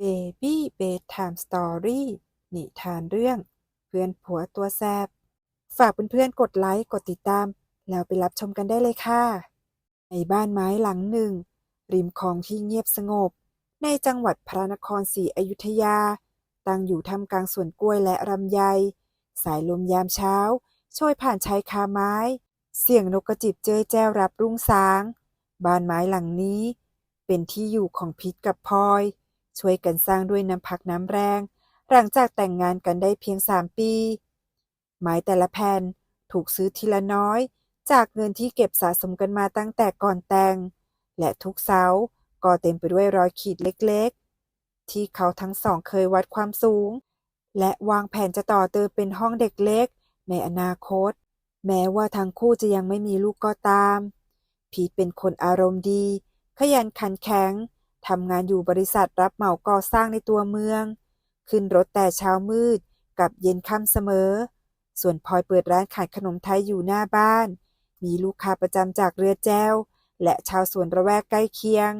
Baby Bedtime Story นิทานเรื่อง เพื่อนผัวตัวแสบ ฝากเพื่อนๆกดไลค์กดติดตาม แล้วไปรับชมกันได้เลยค่ะ ในบ้านไม้หลังหนึ่ง ริมคลองที่เงียบสงบ ในจังหวัดพระนครศรีอยุธยา ตั้งอยู่ท่ามกลางสวนกล้วยและลำไย สายลมยามเช้าโชยผ่านชายคาไม้ เสียงนกกระจิบเจ้ยแจ้วรับรุ่งสาง บ้านไม้หลังนี้ เป็นที่อยู่ของพิษกับพลอย ช่วยกันสร้างด้วยน้ำพักน้ำแรง หลังจากแต่งงานกันได้เพียงสามปี ไม้แต่ละแผ่นถูกซื้อทีละน้อย จากเงินที่เก็บสะสมกันมาตั้งแต่ก่อนแต่ง และทุกเสาก็เต็มไปด้วยรอยขีดเล็กๆ ที่เขาทั้งสองเคยวัดความสูง และวางแผนจะต่อเติมเป็นห้องเด็กเล็ก ในอนาคต แม้ว่าทั้งคู่จะยังไม่มีลูกก็ตาม พีทเป็นคนอารมณ์ดี ขยันขันแข็ง ทำงานอยู่บริษัทรับเหมาก่อสร้างในตัวเมือง ขึ้นรถแต่เช้ามืดกับเย็นค่ำเสมอ ส่วนพลอยเปิดร้านขายขนมไทยอยู่หน้าบ้าน มีลูกค้าประจำจากเรือแจ้ว และชาวสวนระแวกใกล้เคียง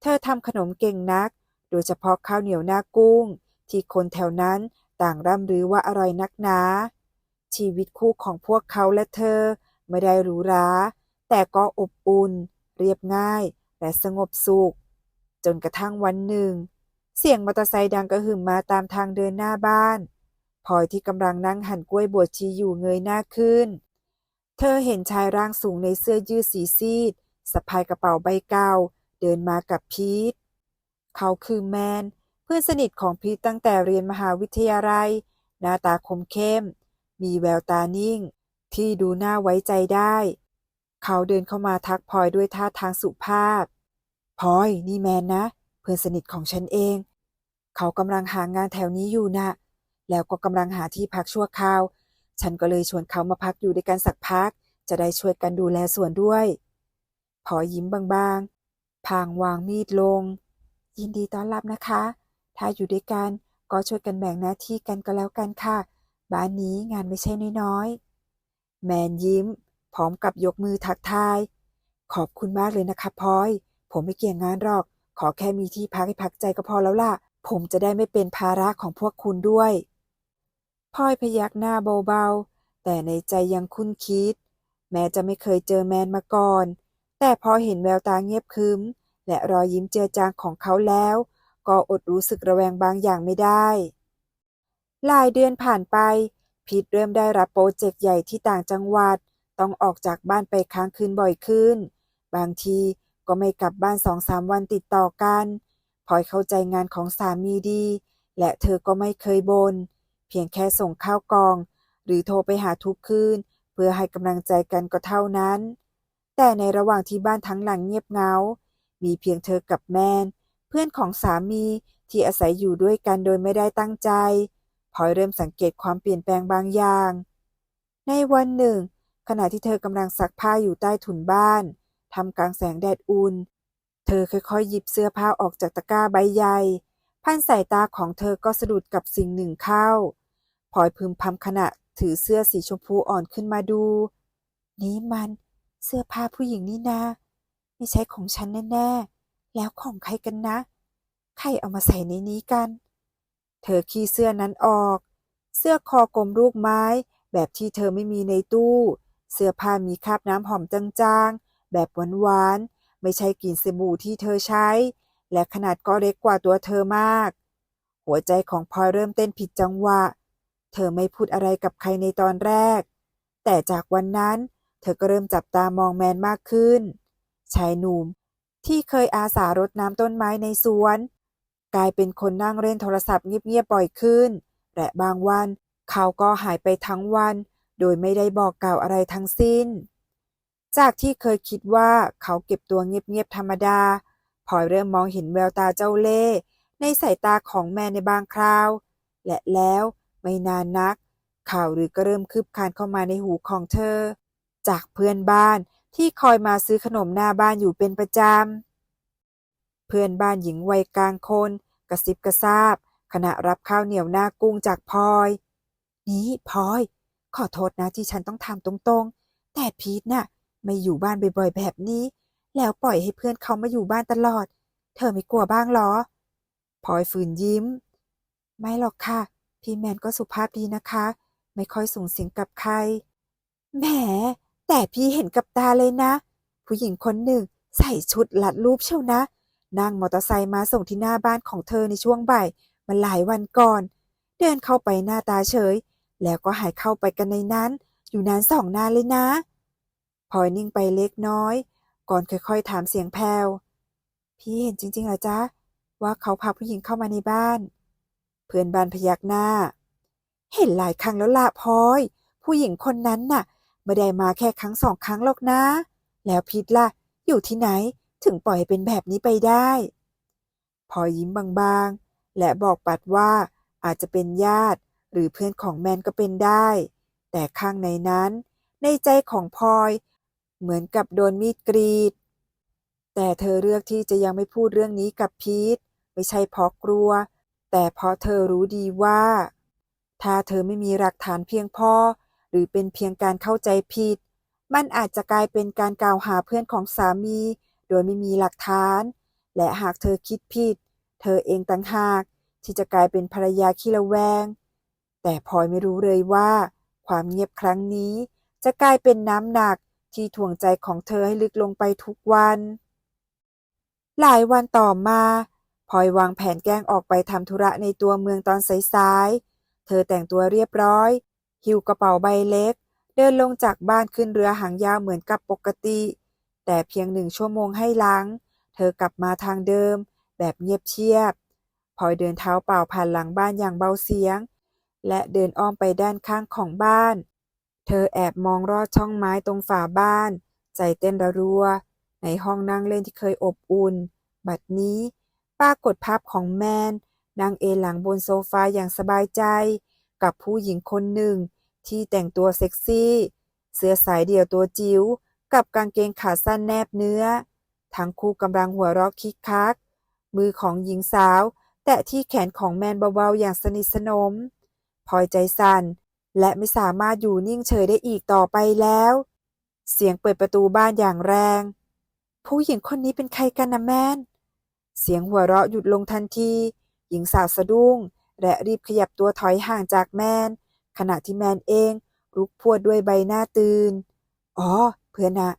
เธอทำขนมเก่งนัก โดยเฉพาะข้าวเหนียวหน้ากุ้ง ที่คนแถวนั้นต่างร่ำลือว่าอร่อยนักหนาชีวิตคู่ของพวกเขาและเธอไม่ได้หรูหราแต่ก็อบอุ่น เรียบง่าย และสงบสุข จนกระทั่งวันหนึ่ง เสียงมอเตอร์ไซค์ดังกระหึ่มมาตามทางเดินหน้าบ้านพลอยที่กำลังนั่งหั่นกล้วยบวชชีอยู่เงยหน้าขึ้น เธอเห็นชายร่างสูงในเสื้อยืดสีซีดสะพายกระเป๋าใบเก่าเดินมากับพีทเขาคือแมน เพื่อนสนิทของพีทตั้งแต่เรียนมหาวิทยาลัย หน้าตาคมเข้ม มีแววตานิ่ง ที่ดูน่าไว้ใจได้ เขาเดินเข้ามาทักพลอยด้วยท่าทางสุภาพ พลอยนี่แมนนะ เพื่อนสนิทของฉันเอง เขากำลังหางานแถวนี้อยู่นะแล้วก็กำลังหาที่พักชั่วคราว ฉันก็เลยชวนเขามาพักอยู่ด้วยกันสักพัก จะได้ช่วยกันดูแลสวนด้วยพอยิ้มบางๆพางวางมีดลง ยินดีต้อนรับนะคะ ถ้าอยู่ด้วยกันก็ช่วยกันแบ่งหน้าที่กันก็แล้วกันค่ะ บ้านนี้งานไม่ใช่น้อยๆ แมนยิ้ม พร้อมกับยกมือทักทาย ขอบคุณมากเลยนะคะพลอย ผมไม่เกี่ยงงานหรอก ขอแค่มีที่พักให้พักใจก็พอแล้วล่ะ ผมจะได้ไม่เป็นภาระของพวกคุณด้วยพลอยพยักหน้าเบาๆ แต่ในใจยังคุ้นคิด แม้จะไม่เคยเจอแมนมาก่อน แต่พอเห็นแววตาเงียบครึ้มและรอยยิ้มเจือจางของเขาแล้ว ก็อดรู้สึกระแวงบางอย่างไม่ได้หลายเดือนผ่านไป พีทเริ่มได้รับโปรเจกต์ใหญ่ที่ต่างจังหวัด ต้องออกจากบ้านไปค้างคืนบ่อยขึ้น บางที ก็ไม่กลับบ้านสองสามวันติดต่อกันพลอยเข้าใจงานของสามีดี และเธอก็ไม่เคยบน่นเพียงแค่ส่งข้าวกล่อง หรือโทรไปหาทุกคืน เพื่อให้กำลังใจกันก็เท่านั้น แต่ในระหว่างที่บ้านทั้งหลังเงียบเงา มีเพียงเธอกับแมน เพื่อนของสามีที่อาศัยอยู่ด้วยกันโดยไม่ได้ตั้งใจพลอยเริ่มสังเกตความเปลี่ยนแปลงบางอย่าง ในวันหนึ่ง ขณะที่เธอกำลังซักผ้าอยู่ใต้ถุนบ้าน ทำกลางแสงแดดอุ่น เธอค่อยๆ หยิบเสื้อผ้าออกจากตะกร้าใบใหญ่ พันสายตาของเธอก็สะดุดกับสิ่งหนึ่งเข้าพลอยพึมพำขณะถือเสื้อสีชมพูอ่อนขึ้นมาดู นี่มันเสื้อผ้าผู้หญิงนี่นาไม่ใช่ของฉันแน่ๆ แล้วของใครกันนะ ใครเอามาใส่ในนี้กัน เธอขี้เสื้อนั้นออก เสื้อคอกลมลูกไม้ แบบที่เธอไม่มีในตู้ เสื้อผ้ามีคราบน้ำหอมจางๆ แบบหวานๆ ไม่ใช่กลิ่นสบู่ที่เธอใช้ และขนาดก็เล็กกว่าตัวเธอมาก หัวใจของพลอยเริ่มเต้นผิดจังหวะ เธอไม่พูดอะไรกับใครในตอนแรก แต่จากวันนั้น เธอก็เริ่มจับตามองแมนมากขึ้น ชายหนุ่มที่เคยอาสารดน้ำต้นไม้ในสวน กลายเป็นคนนั่งเล่นโทรศัพท์เงียบๆบ่อยขึ้น และบางวัน เขาก็หายไปทั้งวัน โดยไม่ได้บอกกล่าวอะไรทั้งสิ้น จากที่เคยคิดว่าเขาเก็บตัวเงียบๆธรรมดาพลอยเริ่มมองเห็นแววตาเจ้าเล่ห์ในสายตาของแมนในบางคราว และแล้วไม่นานนัก ข่าวหรือก็เริ่มคืบคลานเข้ามาในหูของเธอ จากเพื่อนบ้านที่คอยมาซื้อขนมหน้าบ้านอยู่เป็นประจำ เพื่อนบ้านหญิงวัยกลางคน กระซิบกระซาบ ขณะรับข้าวเหนียวหน้ากุ้งจากพลอย นี่พลอย ขอโทษนะที่ฉันต้องทำตรงๆ แต่พีทน่ะ ไม่อยู่บ้านบ่อยๆแบบนี้ แล้วปล่อยให้เพื่อนเขามาอยู่บ้านตลอด เธอไม่กลัวบ้างหรอพลอยฝืนยิ้ม ไม่หรอกค่ะ พี่แมนก็สุภาพดีนะคะ ไม่ค่อยสูงเสียงกับใคร แหม แต่พี่เห็นกับตาเลยนะ ผู้หญิงคนหนึ่งใส่ชุดลัดรูปเชียวนะ นั่งมอเตอร์ไซค์มาส่งที่หน้าบ้านของเธอในช่วงบ่ายมาหลายวันก่อน เดินเข้าไปหน้าตาเฉย แล้วก็หายเข้าไปกันในนั้น อยู่นานสองนานเลยนะ พลอยนิ่งไปเล็กน้อย ก่อนค่อยๆถามเสียงแผ่วพี่เห็นจริงๆเหรอจ๊ะ ว่าเขาพาผู้หญิงเข้ามาในบ้าน เพื่อนบ้านพยักหน้า เห็นหลายครั้งแล้วละพลอย ผู้หญิงคนนั้นน่ะไม่ได้มาแค่ครั้งสองครั้งหรอกนะ แล้วพิษล่ะ อยู่ที่ไหนถึงปล่อยเป็นแบบนี้ไปได้ พอยยิ้มบางๆ และบอกปัดว่าอาจจะเป็นญาติหรือเพื่อนของแมนก็เป็นได้ แต่ข้างในนั้น ในใจของพลอย เหมือนกับโดนมีดกรีด แต่เธอเลือกที่จะยังไม่พูดเรื่องนี้กับพีทไม่ใช่เพราะกลัว แต่เพราะเธอรู้ดีว่า ถ้าเธอไม่มีหลักฐานเพียงพอหรือเป็นเพียงการเข้าใจผิด มันอาจจะกลายเป็นการกล่าวหาเพื่อนของสามี โดยไม่มีหลักฐาน และหากเธอคิดผิด เธอเองต่างหากที่จะกลายเป็นภรรยาขี้ระแวง แต่พลอยไม่รู้เลยว่า ความเงียบครั้งนี้จะกลายเป็นน้ำหนัก ที่ถ่วงใจของเธอให้ลึกลงไปทุกวัน หลายวันต่อมาพลอยวางแผนแกล้งออกไปทำธุระในตัวเมืองตอนสายๆ เธอแต่งตัวเรียบร้อย หิ้วกระเป๋าใบเล็ก เดินลงจากบ้านขึ้นเรือหางยาวเหมือนกับปกติ แต่เพียงหนึ่งชั่วโมงให้หลัง เธอกลับมาทางเดิม แบบเงียบเชียบพลอยเดินเท้าเปล่าผ่านหลังบ้านอย่างเบาเสียง และเดินอ้อมไปด้านข้างของบ้าน เธอแอบมองรอดช่องไม้ตรงฝาบ้าน ใจเต้นระรัว ในห้องนั่งเล่นที่เคยอบอุ่น บัดนี้ปรากฏภาพของแมนนั่งเอหลังบนโซฟาอย่างสบายใจ กับผู้หญิงคนหนึ่ง ที่แต่งตัวเซ็กซี่ เสื้อสายเดี่ยวตัวจิ๋วกับกางเกงขาสั้นแนบเนื้อ ทั้งคู่กำลังหัวเราะคิกคัก มือของหญิงสาว แตะที่แขนของแมนเบาๆอย่างสนิทสนมพลอยใจสั่น และไม่สามารถอยู่นิ่งเฉยได้อีกต่อไปแล้ว เสียงเปิดประตูบ้านอย่างแรง ผู้หญิงคนนี้เป็นใครกันนะแมนเสียงหัวเราะหยุดลงทันที หญิงสาวสะดุ้ง และรีบขยับตัวถอยห่างจากแมน ขณะที่แมนเองลุกพรวดด้วยใบหน้าตื่น อ๋อ เพื่อนนะ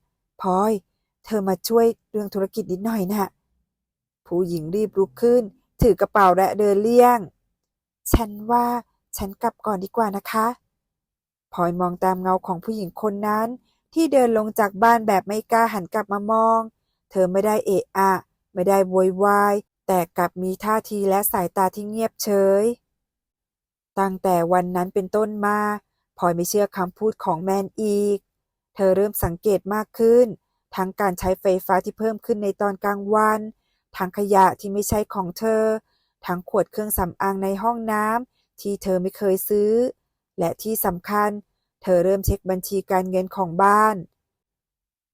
พลอย เธอมาช่วยเรื่องธุรกิจนิดหน่อยนะ ผู้หญิงรีบลุกขึ้น ถือกระเป๋าและเดินเลี่ยง ฉันว่าฉันกลับก่อนดีกว่านะคะ พลอยมองตามเงาของผู้หญิงคนนั้น ที่เดินลงจากบ้านแบบไม่กล้าหันกลับมามอง เธอไม่ได้เอะอะ ไม่ได้โวยวาย แต่กลับมีท่าทีและสายตาที่เงียบเฉย ตั้งแต่วันนั้นเป็นต้นมาพลอยไม่เชื่อคำพูดของแมนอีก เธอเริ่มสังเกตมากขึ้น ทั้งการใช้ไฟฟ้าที่เพิ่มขึ้นในตอนกลางวัน ทั้งขยะที่ไม่ใช่ของเธอ ทั้งขวดเครื่องสำอางในห้องน้ำที่เธอไม่เคยซื้อ และที่สำคัญ เธอเริ่มเช็คบัญชีการเงินของบ้าน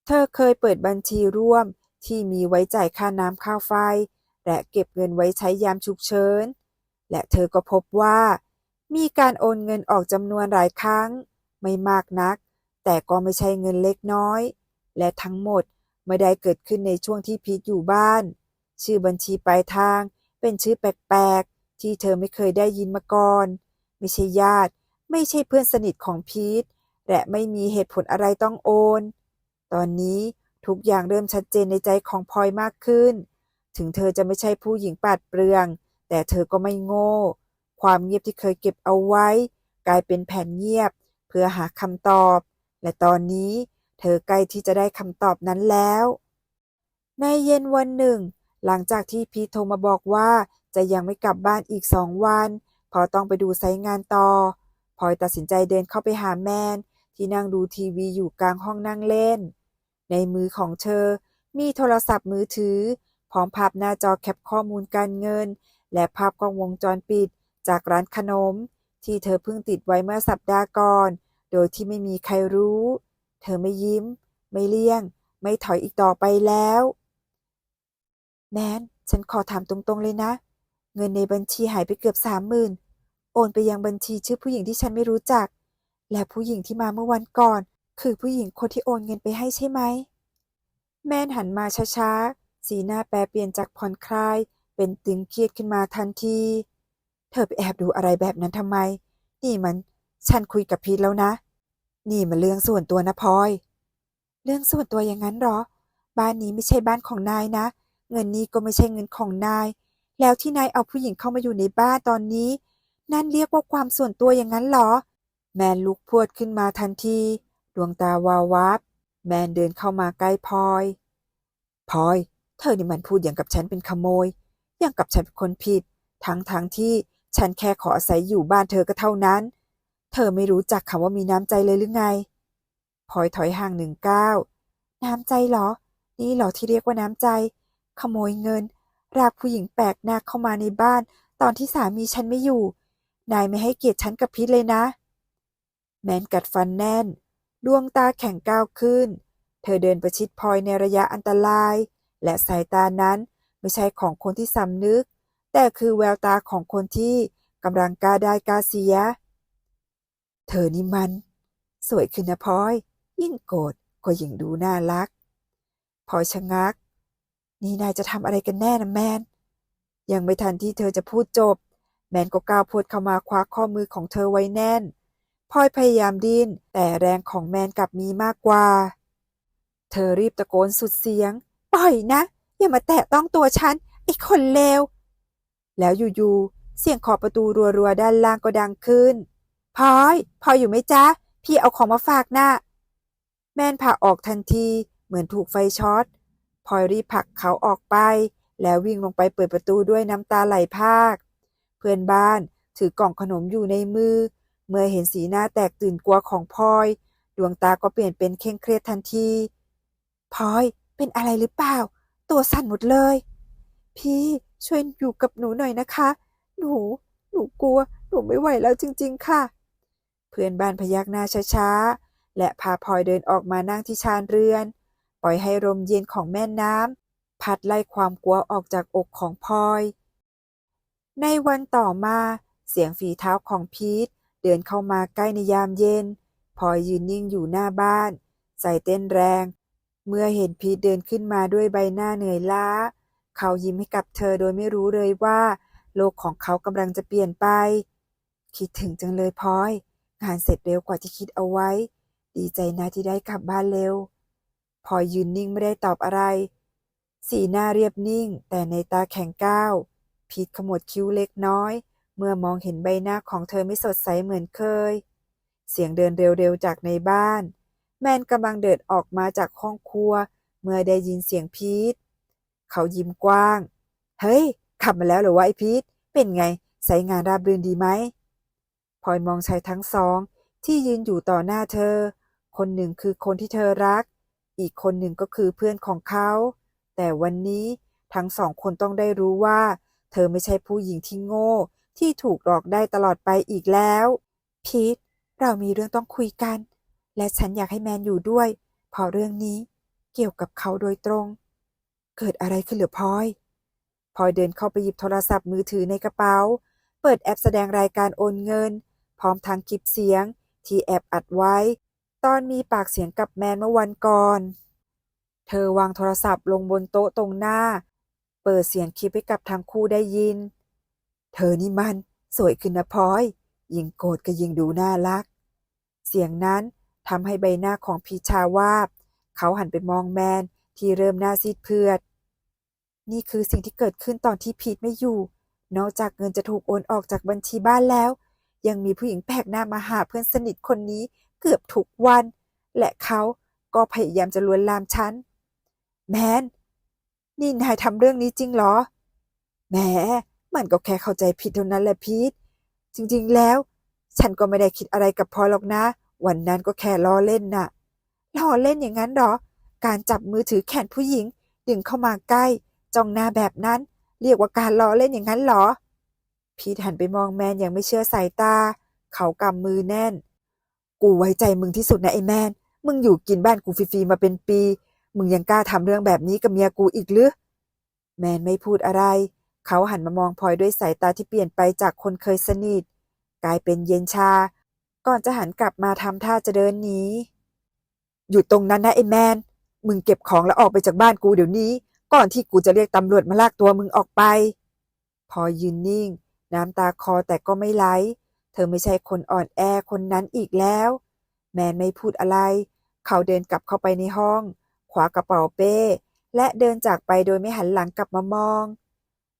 เธอเคยเปิดบัญชีร่วมที่มีไว้จ่ายค่าน้ำค่าไฟ และเก็บเงินไว้ใช้ยามฉุกเฉิน และเธอก็พบว่า มีการโอนเงินออกจำนวนหลายครั้ง ไม่มากนัก แต่ก็ไม่ใช่เงินเล็กน้อย และทั้งหมดไม่ได้เกิดขึ้นในช่วงที่พีทอยู่บ้าน ชื่อบัญชีปลายทางเป็นชื่อแปลกๆ ที่เธอไม่เคยได้ยินมาก่อน ไม่ใช่ญาติ ไม่ใช่เพื่อนสนิทของพีทและไม่มีเหตุผลอะไรต้องโอน ตอนนี้ทุกอย่างเริ่มชัดเจนในใจของพลอยมากขึ้น ถึงเธอจะไม่ใช่ผู้หญิงปาดเปรื่อง แต่เธอก็ไม่โง่ ความเงียบที่เคยเก็บเอาไว้ กลายเป็นแผ่นเงียบ เพื่อหาคำตอบ และตอนนี้เธอใกล้ที่จะได้คำตอบนั้นแล้ว ในเย็นวันหนึ่ง หลังจากที่พีทโทรมาบอกว่าจะยังไม่กลับบ้านอีกสองวันเพอต้องไปดูไซต์งานต่อ พลอยตัดสินใจเดินเข้าไปหาแมน ที่นั่งดูทีวีอยู่กลางห้องนั่งเล่น ในมือของเธอ มีโทรศัพท์มือถือ พร้อมภาพหน้าจอแคปข้อมูลการเงิน และภาพกล้องวงจรปิด จากร้านขนม ที่เธอเพิ่งติดไว้เมื่อสัปดาห์ก่อน โดยที่ไม่มีใครรู้ เธอไม่ยิ้ม ไม่เลี่ยง ไม่ถอยอีกต่อไปแล้วแนนฉันขอถามตรงๆเลยนะ เงินในบัญชีหายไปเกือบสามหมื่น นไปยังบัญชีชื่อผู้หญิงที่ฉันไม่รู้จัก และผู้หญิงที่มาเมื่อวันก่อน คือผู้หญิงคนที่โอนเงินไปให้ใช่ไหม แม่นหันมาช้าๆ สีหน้าแปรเปลี่ยนจากผ่อนคลาย เป็นตึงเครียดขึ้นมาทันที เธอไปแอบดูอะไรแบบนั้นทำไม นี่มัน ฉันคุยกับพีทแล้วนะ นี่มันเรื่องส่วนตัวนะพลอย เรื่องส่วนตัวอย่างนั้นหรอ บ้านนี้ไม่ใช่บ้านของนายนะ เงินนี้ก็ไม่ใช่เงินของนาย แล้วที่นายเอาผู้หญิงเข้ามาอยู่ในบ้านตอนนี้ นั่นเรียกว่าความส่วนตัวอย่างนั้นเหรอ แมนลุกพวดขึ้นมาทันที ดวงตาวาววับ แมนเดินเข้ามาใกล้พลอยพลอย เธอนี่มันพูดอย่างกับฉันเป็นขโมย อย่างกับฉันเป็นคนผิด ทั้งทั้งที่ฉันแค่ขออาศัยอยู่บ้านเธอก็เท่านั้น เธอไม่รู้จักคำว่ามีน้ำใจเลยหรือไงพลอยถอยห่างหนึ่งก้าวน้ำใจเหรอ นี่เหรอที่เรียกว่าน้ำใจ ขโมยเงินรากผู้หญิงแปลกหน้าเข้ามาในบ้าน ตอนที่สามีฉันไม่อยู่ นายไม่ให้เกียรติฉันกับพิษเลยนะ แมนกัดฟันแน่น ดวงตาแข็งก้าวขึ้น เธอเดินประชิดพลอยในระยะอันตราย และสายตานั้นไม่ใช่ของคนที่สำนึก แต่คือแววตาของคนที่กำลังกล้าได้กล้าเสีย เธอนี่มัน สวยขึ้นนะพลอย ยิ่งโกรธก็ยิ่งดูน่ารักพลอยชะงัก นี่นายจะทำอะไรกันแน่นะแมน ยังไม่ทันที่เธอจะพูดจบ แมนก็ก้าวพวดเข้ามาคว้าข้อมือของเธอไว้แน่นพลอยพยายามดิ้นแต่แรงของแมนกลับมีมากกว่า เธอรีบตะโกนสุดเสียง ปล่อยนะ อย่ามาแตะต้องตัวฉัน ไอ้คนเลว แล้วอยู่ๆ เสียงขอประตูรัวๆ ด้านล่างก็ดังขึ้นพลอยพลอยอยู่ไหมจ๊ะ พี่เอาของมาฝากนะ่ะแมนผ่าออกทันทีเหมือนถูกไฟช็อตพลอยรีบผลักเขาออกไป แล้ววิ่งลงไปเปิดประตูด้วยน้ำตาไหลพาก เพื่อนบ้านถือกล่องขนมอยู่ในมือ เมื่อเห็นสีหน้าแตกตื่นกลัวของพลอย ดวงตาก็เปลี่ยนเป็นเคร่งเครียดทันทีพลอยเป็นอะไรหรือเปล่า ตัวสั่นหมดเลย พี่ช่วยอยู่กับหนูหน่อยนะคะ หนู หนูกลัว หนูไม่ไหวแล้วจริง ๆ ค่ะ เพื่อนบ้านพยักหน้าช้าๆ และพาพลอยเดินออกมานั่งที่ชานเรือน ปล่อยให้ลมเย็นของแม่น้ำพัดไล่ความกลัวออกจากอกของพลอย ในวันต่อมาเสียงฝีเท้าของพีทเดินเข้ามาใกล้ในยามเย็น พอยยืนนิ่งอยู่หน้าบ้าน ใจเต้นแรง เมื่อเห็นพีทเดินขึ้นมาด้วยใบหน้าเหนื่อยล้า เขายิ้มให้กับเธอโดยไม่รู้เลยว่า โลกของเขากำลังจะเปลี่ยนไป คิดถึงจังเลยพลอย งานเสร็จเร็วกว่าที่คิดเอาไว้ ดีใจนะที่ได้กลับบ้านเร็วพลอยยืนนิ่งไม่ได้ตอบอะไร สีหน้าเรียบนิ่งแต่ในตาแข็งก้าว พีทขมวดคิ้วเล็กน้อย เมื่อมองเห็นใบหน้าของเธอไม่สดใสเหมือนเคย เสียงเดินเร็วๆจากในบ้าน แมนกำลังเดินออกมาจากห้องครัว เมื่อได้ยินเสียงพีทเขายิ้มกว้าง เฮ้ยขับมาแล้วเหรอวะไอพีทเป็นไงใส่งานราบรื่นดีไหมพลอยมองชายทั้งสองที่ยืนอยู่ต่อหน้าเธอ คนหนึ่งคือคนที่เธอรัก อีกคนหนึ่งก็คือเพื่อนของเขา แต่วันนี้ทั้งสองคนต้องได้รู้ว่า เธอไม่ใช่ผู้หญิงที่โง่ ที่ถูกหลอกได้ตลอดไปอีกแล้ว พีทเรามีเรื่องต้องคุยกัน และฉันอยากให้แมนอยู่ด้วยเพราะเรื่องนี้เกี่ยวกับเขาโดยตรง เกิดอะไรขึ้นเหรือพลอยพลอยเดินเข้าไปหยิบโทรศัพท์มือถือในกระเป๋า เปิดแอปแสดงรายการโอนเงิน พร้อมทั้งคลิปเสียง ที่แอบอัดไว้ ตอนมีปากเสียงกับแมนเมื่อวันก่อน เธอวางโทรศัพท์ลงบนโต๊ะตรงหน้า ปิดเสียงคลิปให้กับทั้งคู่ได้ยิน เธอนี่มัน สวยขึ้นนะพลอย ยิ่งโกรธก็ยิ่งดูน่ารัก เสียงนั้นทำให้ใบหน้าของพีชาวาบ เขาหันไปมองแมนที่เริ่มหน้าซีดเพือด นี่คือสิ่งที่เกิดขึ้นตอนที่พีทไม่อยู่ นอกจากเงินจะถูกโอนออกจากบัญชีบ้านแล้ว ยังมีผู้หญิงแปลกหน้ามาหาเพื่อนสนิทคนนี้เกือบทุกวัน และเขาก็พยายามจะลวนลามฉัน แมน นี่นายทำเรื่องนี้จริงเหรอ แหม มันก็แค่เข้าใจผิดเท่านั้นแหละพีท จริงๆแล้ว ฉันก็ไม่ได้คิดอะไรกับพอยหรอกนะ วันนั้นก็แค่ล้อเล่นน่ะ ล้อเล่นอย่างนั้นเหรอ การจับมือถือแขนผู้หญิง ดึงเข้ามาใกล้ จ้องหน้าแบบนั้น เรียกว่าการล้อเล่นอย่างนั้นเหรอ พีทหันไปมองแมนอย่างไม่เชื่อสายตา เขากำมือแน่น กูไว้ใจมึงที่สุดนะไอ้แมน มึงอยู่กินบ้านกูฟรีๆมาเป็นปี มึงยังกล้าทำเรื่องแบบนี้กับเมียกูอีกหรือ แมนไม่พูดอะไร เขาหันมามองพลอยด้วยสายตาที่เปลี่ยนไปจากคนเคยสนิท กลายเป็นเย็นชา ก่อนจะหันกลับมาทำท่าจะเดินหนีอยู่ตรงนั้นนะไอ้แมน มึงเก็บของแล้วออกไปจากบ้านกูเดี๋ยวนี้ ก่อนที่กูจะเรียกตำรวจมาลากตัวมึงออกไป พอยืนนิ่ง น้ำตาคอแต่ก็ไม่ไหล เธอไม่ใช่คนอ่อนแอคนนั้นอีกแล้ว แมนไม่พูดอะไร เขาเดินกลับเข้าไปในห้อง ขวากระเป๋าเป้ และเดินจากไปโดยไม่หันหลังกลับมามอง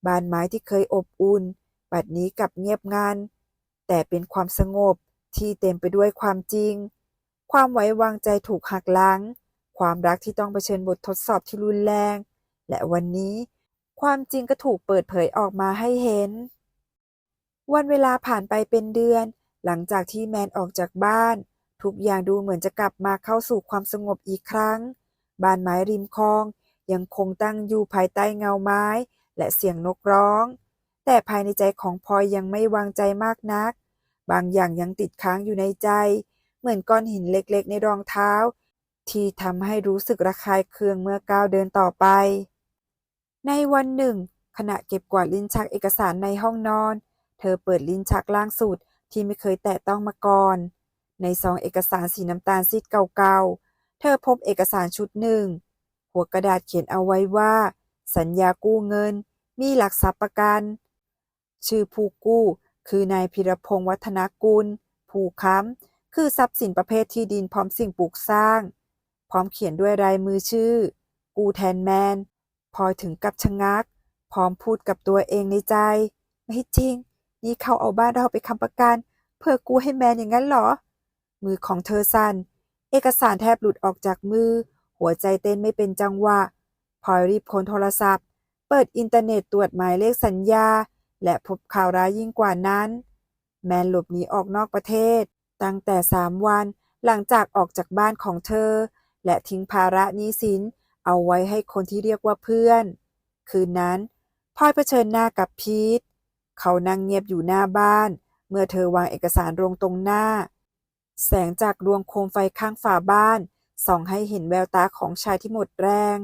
บ้านไม้ที่เคยอบอุ่นบัดนี้กลับเงียบงัน แต่เป็นความสงบที่เต็มไปด้วยความจริง ความไว้วางใจถูกหักล้าง ความรักที่ต้องเผชิญบททดสอบที่รุนแรง และวันนี้ความจริงก็ถูกเปิดเผยออกมาให้เห็น วันเวลาผ่านไปเป็นเดือน หลังจากที่แมนออกจากบ้าน ทุกอย่างดูเหมือนจะกลับมาเข้าสู่ความสงบอีกครั้ง บ้านไม้ริมคลอง ยังคงตั้งอยู่ภายใต้เงาไม้ และเสียงนกร้อง แต่ภายในใจของพลอยยังไม่วางใจมากนัก บางอย่างยังติดค้างอยู่ในใจ เหมือนก้อนหินเล็กๆ ในรองเท้า ที่ทำให้รู้สึกระคายเคืองเมื่อก้าวเดินต่อไป ในวันหนึ่ง ขณะเก็บกวาดลิ้นชักเอกสารในห้องนอน เธอเปิดลิ้นชักล่างสุดที่ไม่เคยแตะต้องมาก่อน ในซองเอกสารสีน้ำตาลซีดเก่าๆ เธอพบเอกสารชุดหนึ่ง หัวกระดาษเขียนเอาไว้ว่า สัญญากู้เงิน มีหลักทรัพย์ประกัน ชื่อผู้กู้ คือนายพิรพงษ์วัฒนกุล ผู้ค้ำ คือทรัพย์สินประเภทที่ดินพร้อมสิ่งปลูกสร้าง พร้อมเขียนด้วยลายมือชื่อ กูแทนแมน พอถึงกับชะงัก พร้อมพูดกับตัวเองในใจ ไม่จริง นี่เขาเอาบ้านเราไปค้ำประกัน เพื่อกู้ให้แมนอย่างนั้นเหรอ มือของเธอสั่น เอกสารแทบหลุดออกจากมือ หัวใจเต้นไม่เป็นจังหวะพลอยรีบค้นโทรศัพท์ เปิดอินเทอร์เน็ตตรวจหมายเลขสัญญา และพบข่าวร้ายยิ่งกว่านั้น แมนหลบหนีออกนอกประเทศ ตั้งแต่สามวันหลังจากออกจากบ้านของเธอ และทิ้งภาระนี้สิน เอาไว้ให้คนที่เรียกว่าเพื่อน คืนนั้นพลอยเผชิญหน้ากับพีทเขานั่งเงียบอยู่หน้าบ้าน เมื่อเธอวางเอกสารลงตรงหน้า แสงจากดวงโคมไฟข้างฝาบ้าน ส่องให้เห็นแววตาของชายที่หมดแรง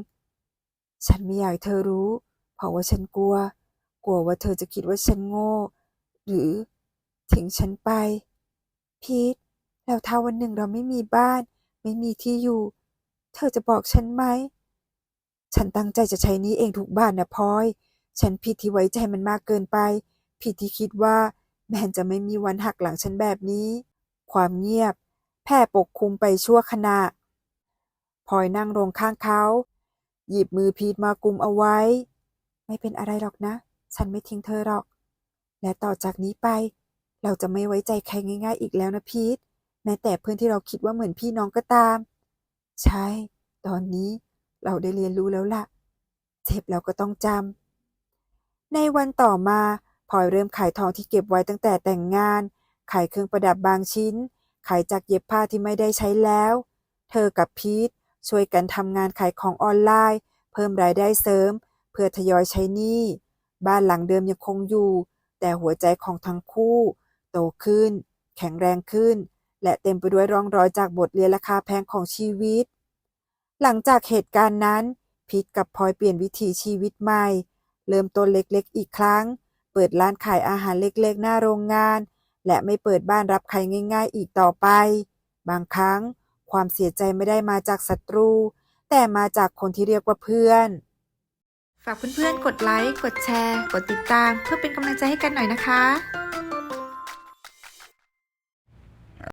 ฉันไม่อยากเธอรู้ เพราะว่าฉันกลัว กลัวว่าเธอจะคิดว่าฉันโง่ หรือทิ้งฉันไป พีทแล้วถ้าวันหนึ่งเราไม่มีบ้าน ไม่มีที่อยู่ เธอจะบอกฉันไหม ฉันตั้งใจจะใช้นี้เองทุกบ้านนะพลอย ฉันผิดที่ไว้ใจมันมากเกินไป ผิดที่คิดว่าแมนจะไม่มีวันหักหลังฉันแบบนี้ ความเงียบ แผ่ปกคลุมไปชั่วขณะพลอยนั่งลงข้างเขา หยิบมือพีทมากุมเอาไว้ ไม่เป็นอะไรหรอกนะ ฉันไม่ทิ้งเธอหรอก และต่อจากนี้ไป เราจะไม่ไว้ใจใครง่ายๆ อีกแล้วนะพีทแม้แต่เพื่อนที่เราคิดว่าเหมือนพี่น้องก็ตาม ใช่ ตอนนี้เราได้เรียนรู้แล้วล่ะ เจ็บเราก็ต้องจำในวันต่อมาพลอยเริ่มขายทองที่เก็บไว้ตั้งแต่แต่งงาน ขายเครื่องประดับบางชิ้น ขายจากเย็บผ้าที่ไม่ได้ใช้แล้ว เธอกับพีทช่วยกันทำงานขายของออนไลน์ เพิ่มรายได้เสริม เพื่อทยอยใช้หนี้ บ้านหลังเดิมยังคงอยู่ แต่หัวใจของทั้งคู่ โตขึ้น แข็งแรงขึ้น และเต็มไปด้วยร่องรอยจากบทเรียนราคาแพงของชีวิต หลังจากเหตุการณ์นั้น พีทกับพลอยเปลี่ยนวิถีชีวิตใหม่ เริ่มต้นเล็กๆ อีกครั้ง เปิดร้านขายอาหารเล็กๆ หน้าโรงงาน และไม่เปิดบ้านรับใครง่ายๆอีกต่อไป บางครั้งความเสียใจไม่ได้มาจากศัตรู แต่มาจากคนที่เรียกว่าเพื่อน ฝากเพื่อนๆ กดไลค์ กดแชร์ กดติดตาม เพื่อเป็นกำลังใจให้กันหน่อยนะคะ